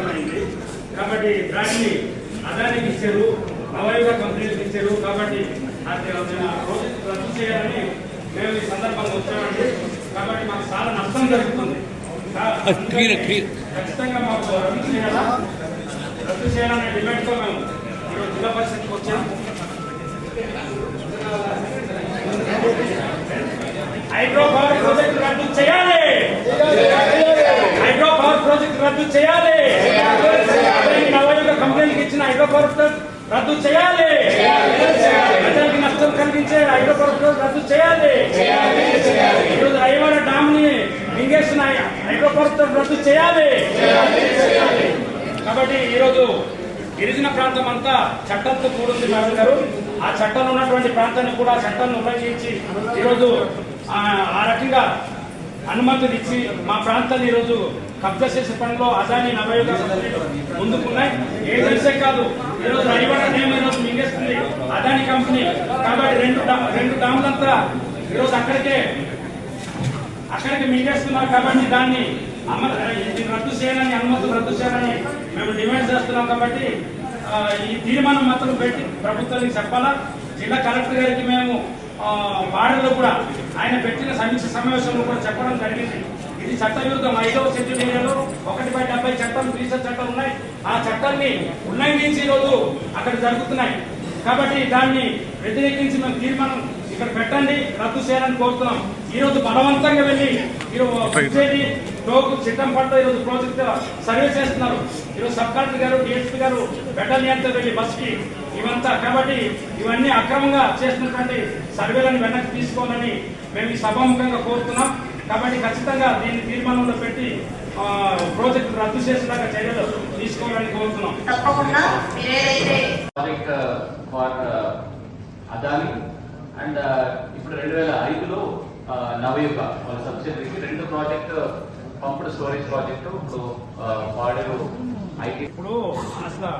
ప్రారంభమైంది. కాబట్టి దాన్ని అదానికి ఇచ్చారు నవయుగ కంపెనీలకు ఇచ్చారు. కాబట్టి అది ఆ ప్రాజెక్ట్ రద్దు చేయాలని మేము ఈ సందర్భంగా వచ్చామండి. కాబట్టి మాకు చాలా నష్టం జరుగుతుంది. ఖచ్చితంగా మాకు రద్దు చేయాలా? రద్దు చేయాలనే డిమాండ్తో మేము ఈరోజు జిల్లా పరిషత్కి వచ్చాం. హైడ్రో పవర్ ప్రాజెక్ట్ రద్దు చేయాలి. హైడ్రో పవర్ ప్రాజెక్ట్ రద్దు చేయాలి అదే నవయుగ కంపెనీకి ఇచ్చిన హైడ్రో ప్రాజెక్ట్ రద్దు చేయాలి. ప్రజలకి నష్టం కలిగించే హైడ్రో ప్రాజెక్ట్ రద్దు చేయాలి. ఈరోజు రైవాడ డామ్ని మింగేసిన హైడ్రో రద్దు చేయాలి. కాబట్టి ఈరోజు గిరిజన ప్రాంతం అంతా చట్టంతో కూడింది మేడం గారు. ఆ చట్టంలో ఉన్నటువంటి ప్రాంతాన్ని కూడా ఆ చట్టాన్ని ఉపయోగించి ఈరోజు ఆ ఆ రకంగా అనుమతులు ఇచ్చి మా ప్రాంతాన్ని ఈరోజు కబ్జా చేసే పనిలో అదాని నవయుగ ముందుకున్నాయి. ఏ తెలిసే కాదు ఈరోజు రైవాడ నేమ్ ఈరోజు మింగేస్తుంది అదాని కంపెనీ. కాబట్టి రెండు రెండు డాములంతా ఈరోజు అక్కడికే అక్కడికి మింగేస్తున్నారు కాబట్టి దాన్ని అమలు రద్దు చేయాలని అనుమతులు రద్దు చేయాలని మేము డిమాండ్ చేస్తున్నాం కాబట్టి ఈ తీర్మానం మాత్రం పెట్టి ప్రభుత్వానికి చెప్పాలా? జిల్లా కలెక్టర్ గారికి మేము ఆ, వార్డులో కూడా ఆయన పెట్టిన సమీక్ష సమావేశంలో కూడా చెప్పడం జరిగింది. ఇది చట్టవిరుద్ధం ఐదవ సెంచురీలో ఒకటి బై డెబ్బై చట్టం రీసెర్చ్ చట్టం ఉన్నాయి. ఆ చట్టాన్ని ఉల్లంఘించి ఈరోజు అక్కడ జరుగుతున్నాయి. కాబట్టి దాన్ని వ్యతిరేకించి మేము తీర్మానం ఇక్కడ పెట్టండి రద్దు చేయాలని కోరుతున్నాం. ఈ రోజు బలవంతంగా వెళ్ళి ఈరోజు టోకు చిట్టంపట్ల ఈ రోజు ప్రాజెక్ట్ సర్వే చేస్తున్నారు. ఈరోజు సబ్ కలెక్టర్ గారు డిఎస్పీ గారు బెటాలియన్తో వెళ్ళి బస్కి ఇవంతా కాబట్టి ఇవన్నీ అక్రమంగా చేస్తున్నటువంటి సర్వేలను వెనక్కి తీసుకోవాలని మేము ఈ సభాముఖంగా కోరుతున్నాం. కాబట్టి ఖచ్చితంగా దీన్ని తీర్మానంలో పెట్టి ఆ, ప్రాజెక్టు రద్దు చేసేలాగా చర్యలు తీసుకోవాలని కోరుతున్నాం. తప్పకుండా మీరేదైతే ప్రాజెక్ట్ ఫర్ అదాని అండ్ ఇప్పుడు రెండు వేల ఐదులో నవయుగ వాళ్ళ సబ్సిడరీకి రెండు ప్రాజెక్ట్ పంపుడు స్టోరేజ్ ప్రాజెక్టు ఇప్పుడు పాడేరు ఐటీ ఇప్పుడు అసలు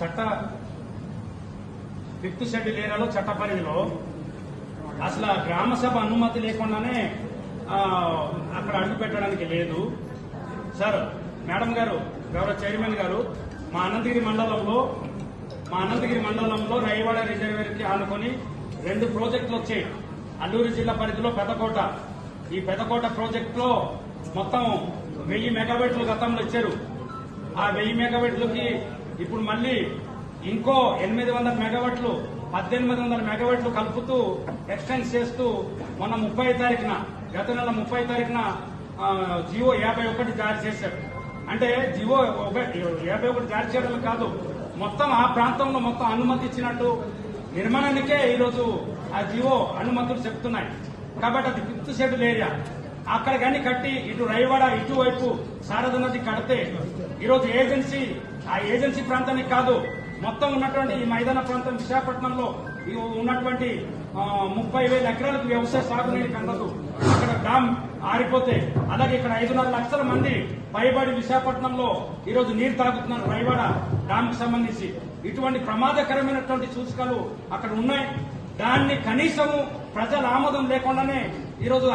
చట్ట ఫిఫ్త్ షెడ్యూల్ ఏరియాలో చట్ట పరిధిలో అసలు గ్రామ సభ అనుమతి లేకుండానే అక్కడ అడుగు పెట్టడానికి లేదు. సార్ మేడం గారు గౌరవ చైర్మన్ గారు మా అనంతగిరి మండలంలో మా అనంతగిరి మండలంలో రైవాడ రిజర్వేర్కి ఆనుకొని రెండు ప్రాజెక్టులు వచ్చాయి. అల్లూరు జిల్లా పరిధిలో పెద్దకోట ఈ పెద్దకోట ప్రాజెక్టులో మొత్తం వెయ్యి మెగాబైట్లు గతంలో ఇచ్చారు. ఆ వెయ్యి మెగావాట్లకి ఇప్పుడు మళ్ళీ ఇంకో ఎనిమిది వందల మెగావాట్లు పద్దెనిమిది వందల మెగావాట్లు కలుపుతూ ఎక్స్టెండ్ చేస్తూ మొన్న ముప్పై తారీఖున గత నెల ముప్పై తారీఖున జియో యాభై ఒకటి జారీ చేశారు. అంటే జియో ఒకటి యాభై ఒకటి జారీ చేయడం కాదు మొత్తం ఆ ప్రాంతంలో మొత్తం అనుమతి ఇచ్చినట్టు నిర్మాణానికే ఈరోజు ఆ జియో అనుమతులు చెప్తున్నాయి. కాబట్టి అది ఫిఫ్త్ షెడ్యూల్ ఏరియా. అక్కడ కానీ కట్టి ఇటు రైవాడ ఇటువైపు శారద నది కడితే ఈరోజు ఏజెన్సీ ఆ ఏజెన్సీ ప్రాంతానికి కాదు మొత్తం ఉన్నటువంటి ఈ మైదాన ప్రాంతం విశాఖపట్నంలో ఉన్నటువంటి ముప్పై వేల ఎకరాలకు వ్యవసాయ సాగునీరు కందదు. అక్కడ డామ్ ఆరిపోతే అలాగే ఇక్కడ ఐదున్నర లక్షల మంది పైబడి విశాఖపట్నంలో ఈరోజు నీరు తాగుతున్నారు రైవాడ డామ్కి సంబంధించి. ఇటువంటి ప్రమాదకరమైనటువంటి సూచికలు అక్కడ ఉన్నాయి. దాన్ని కనీసము ప్రజల ఆమోదం లేకుండానే ఈ రోజు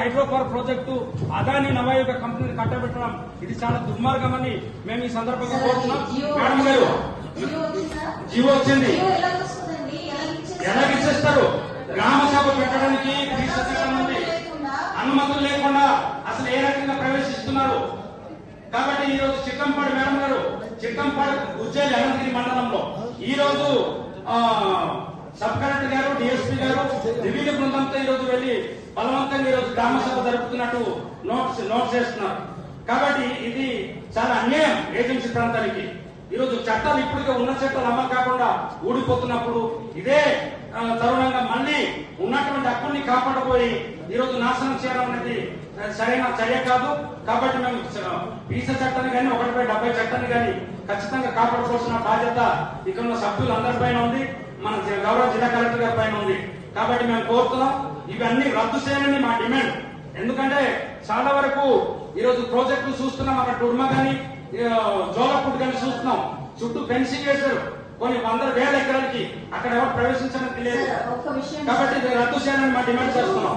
ప్రాజెక్టు అదాని నవయుగ కంపెనీని కట్టబెట్టడం ఇది చాలా దుర్మార్గమని మేము ఈ సందర్భంగా కోరుతున్నాం. మేడం గారు జీవో వచ్చింది? ఎలా ఇచ్చేస్తారు? గ్రామ సభ పెట్టడానికి ఉంది అనుమతులు లేకుండా. అసలు ఏ రకంగా ప్రవేశిస్తున్నారు? కాబట్టి ఈ రోజు చిక్కంపాడు మేడం గారు చిక్కంపాడు ఉజ్జయిని అనంతగిరి మండలంలో ఈ రోజు ఆ, సబ్ కలెక్టర్ గారు డిఎస్పీ గారు రివ్యూ బృందంతో ఈ రోజు వెళ్ళి బలవంతంగా ఈ రోజు గ్రామ సభ జరుపుతున్నట్టు నోట్స్ నోట్స్ చేస్తున్నారు కాబట్టి ఇది చాలా అన్యాయం ఏజెన్సీ ప్రాంతానికి. ఈ రోజు చట్టాలు ఇప్పటికే ఉన్న చట్టాలు అమ్మ కాకుండా ఊడిపోతున్నప్పుడు ఇదే తరుణంగా మళ్ళీ ఉన్నటువంటి హక్కుల్ని కాపాడబోయి ఈ రోజు నాశనం చేయడం అనేది సరైన చర్య కాదు. కాబట్టి మేము వీస చట్టాన్ని కానీ ఒకటిపై డెబ్బై చట్టాన్ని కానీ ఖచ్చితంగా కాపాడుకోవాల్సిన బాధ్యత ఇక్కడ ఉన్న సభ్యులందరిపైన ఉంది. మన గౌరవ జిల్లా కలెక్టర్ గారి పైన ఉంది. కాబట్టి మేము కోరుతున్నాం ఇవన్నీ రద్దు చేయాలని మా డిమాండ్. ఎందుకంటే చాలా వరకు ఈ రోజు ప్రాజెక్టులు చూస్తున్నాం అక్కడ డుర్మ కానీ జోలపూట్ కానీ చూస్తున్నాం. చుట్టూ ఫెన్సింగ్ వేశారు. కొన్ని వందల వేల ఎకరాలకి అక్కడ ఎవరు ప్రవేశించడానికి లేదు. కాబట్టి రద్దు చేయాలని మా డిమాండ్ చేస్తున్నాం.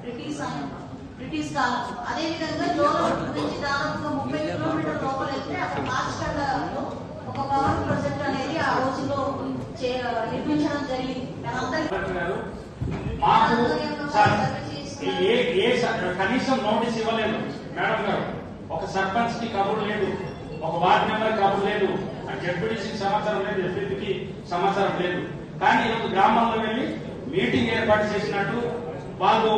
బ్రిటిష్ ఆయన బ్రిటిష్ కాలం అదే విధంగా జోలూరు నుంచి దాదాపుగా ముప్పై కిలోమీటర్ లోపల వెళ్తే అక్కడ మార్చికండలో ఒక పవర్ ప్రాజెక్ట్ అనేది ఆ రోజుల్లో చే- నిర్మించడం జరిగింది. కనీసం నోటీస్ ఇవ్వలేదు. మేడం గారు ఒక సర్పంచ్కి కబురు లేదు ఒక వార్డు మెంబర్ కబురు లేదు జడ్పీటీసీ సమాచారం లేదు ఎస్పీకి సమాచారం లేదు. కానీ ఈరోజు గ్రామంలో వెళ్ళి మీటింగ్ ఏర్పాటు చేసినట్టు వాళ్ళు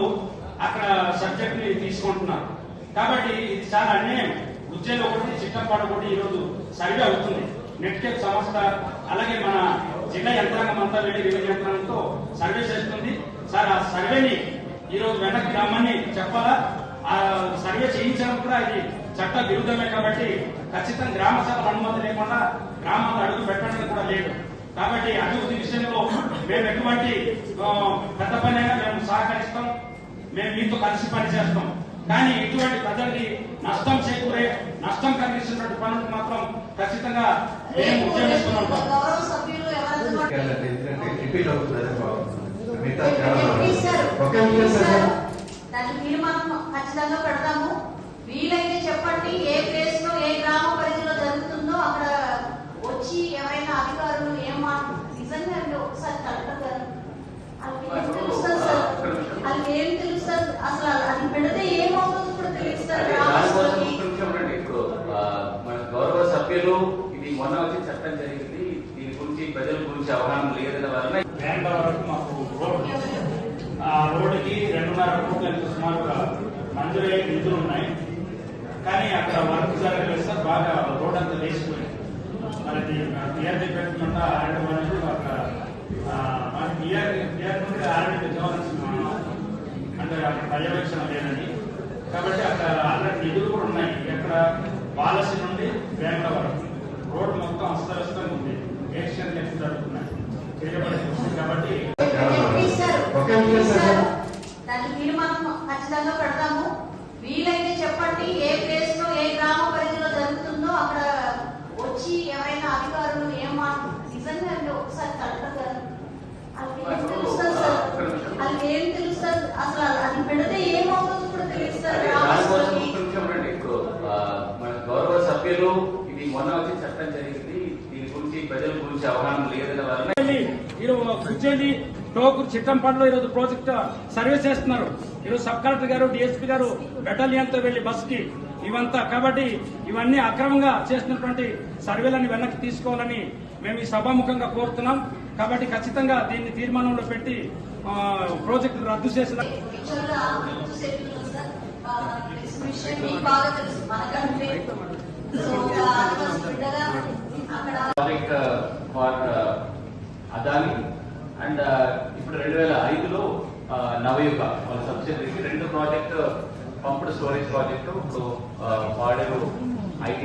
అక్కడ సబ్జెక్ట్ని తీసుకుంటున్నారు. కాబట్టి ఇది చాలా అన్యాయం. ఉజ్జయిని ఒకటి చిట్టంపాడు ఒకటి ఈరోజు సర్వే అవుతుంది. నెట్కెట్ సంస్థ అలాగే మన జిల్లా యంత్రాంగం అంతా వెళ్ళి వివిధ యంత్రాంగంతో సర్వే చేస్తుంది. సార్ ఆ సర్వేని ఈ రోజు వెనక్కి రమ్మని చెప్పాలా? ఆ సర్వే చేయించడం కూడా ఇది చట్ట విరుద్ధమే కాబట్టి ఖచ్చితంగా గ్రామ సభ అనుమతి లేకుండా గ్రామాల్లో అడుగు పెట్టడానికి కూడా లేదు. కాబట్టి అభివృద్ధి విషయంలో మేము ఎటువంటి పెద్ద పని అయినా మేము సహకరిస్తాం. మేము మీతో కలిసి పనిచేస్తాం కానీ ఇటువంటి ప్రజలకి నష్టం చేకూరే నష్టం కలిగిస్తున్నటువంటి పనులకు మాత్రం ఖచ్చితంగా మేము ఉద్యమిస్తున్నాం మిగతా. ఒకే ఖచ్చితంగా పెడతాము. వీలైతే చెప్పండి ఏ ప్లేస్లో ఏ గ్రామ పరిధిలో జరుగుతుందో అక్కడ వచ్చి ఎవరైనా అధికారులు ఏం మాట నిజంగా అండి ఒకసారి కలెక్టర్ గారు వాళ్ళకి ఏం తెలుస్తుంది సార్ వాళ్ళకి ఏం తెలుస్తుంది అసలు అది పెడితే ఏమవుతుందో కూడా తెలుస్తుంది అదే దానికోసం గ్రామస్తులకి ఒక్క నిమిషం ఉండండి. ఇప్పుడు ఆ, మన గౌరవ సభ్యులు ఇది మొన్న వచ్చి చట్టం జరిగింది దీని గురించి ప్రజల గురించి అవగాహన లేదన్న వలన బ్యాంక్ వరకు మాకు రోడ్ ఆ రోడ్డుకి రెండున్నర కోట్ల సుమారుగా మంజూరయ్యే నిధులు ఉన్నాయి. కానీ అక్కడ వర్క్ జరగలేదు సార్. బాగా రోడ్ అంతా లేచిపోయింది. మరి టీఆర్డీ పెట్టుకుంటా ఆర్డీ వాళ్ళు అక్కడ ఆ, మన టీఆర్డీ ఆర్డీ అంటే అక్కడ పర్యవేక్షణ లేదని. కాబట్టి అక్కడ ఆల్రెడీ నిధులు కూడా ఉన్నాయి. ఎక్కడ పాలసీ నుండి బ్యాంకుల వరకు. రోడ్డు మొత్తం అస్తవ్యస్తంగా ఉంది. ఏషియన్ ఎక్కువ జరుగుతున్నాయి. చేయబడి కాబట్టి ఖచ్చితంగా పెడతాము. వీలైతే చెప్పండి ఏ ప్లేస్లో ఏ గ్రామ పరిధిలో జరుగుతుందో అక్కడ వచ్చి ఎవరైనా అధికారులు ఏం మాట నిజంగా అండి ఒకసారి గారు వాళ్ళకి ఏం తెలుస్తుంది సార్? వాళ్ళకి ఏం తెలుస్తుంది అసలు అది పెడితే ఏమవుతుందో కూడా ఆ, మన గౌరవ సభ్యులు ఇది మొన్న వచ్చి చట్టం జరిగింది. దీని గురించి ప్రజల గురించి అవగాహన లేదన్న ఈరోజు ఉజ్జయిని టోకూరు చిట్టంపాడులో ఈరోజు ప్రాజెక్ట్ సర్వే చేస్తున్నారు. ఈరోజు సబ్ కలెక్టర్ గారు డిఎస్పీ గారు బెటాలియన్తో వెళ్ళి బస్కి ఇవంతా కాబట్టి ఇవన్నీ అక్రమంగా చేసినటువంటి సర్వేలని వెనక్కి తీసుకోవాలని మేము ఈ సభాముఖంగా కోరుతున్నాం. కాబట్టి ఖచ్చితంగా దీన్ని తీర్మానంలో పెట్టి ప్రాజెక్టు రద్దు చేసిన విషయం బాగా తెలుసు మనకంటే సో ఒక ఆదివాసి బిడ్డగా అక్కడ ప్రాజెక్ట్ ఫర్ అదాని అండ్ ఇప్పుడు రెండు వేల ఐదులో నవయుగ వాళ్ళ సబ్సిడరీకి రెండు ప్రాజెక్టు పంప్డ్ స్టోరేజ్ ప్రాజెక్టు ఇప్పుడు పాడేరు ఐటీ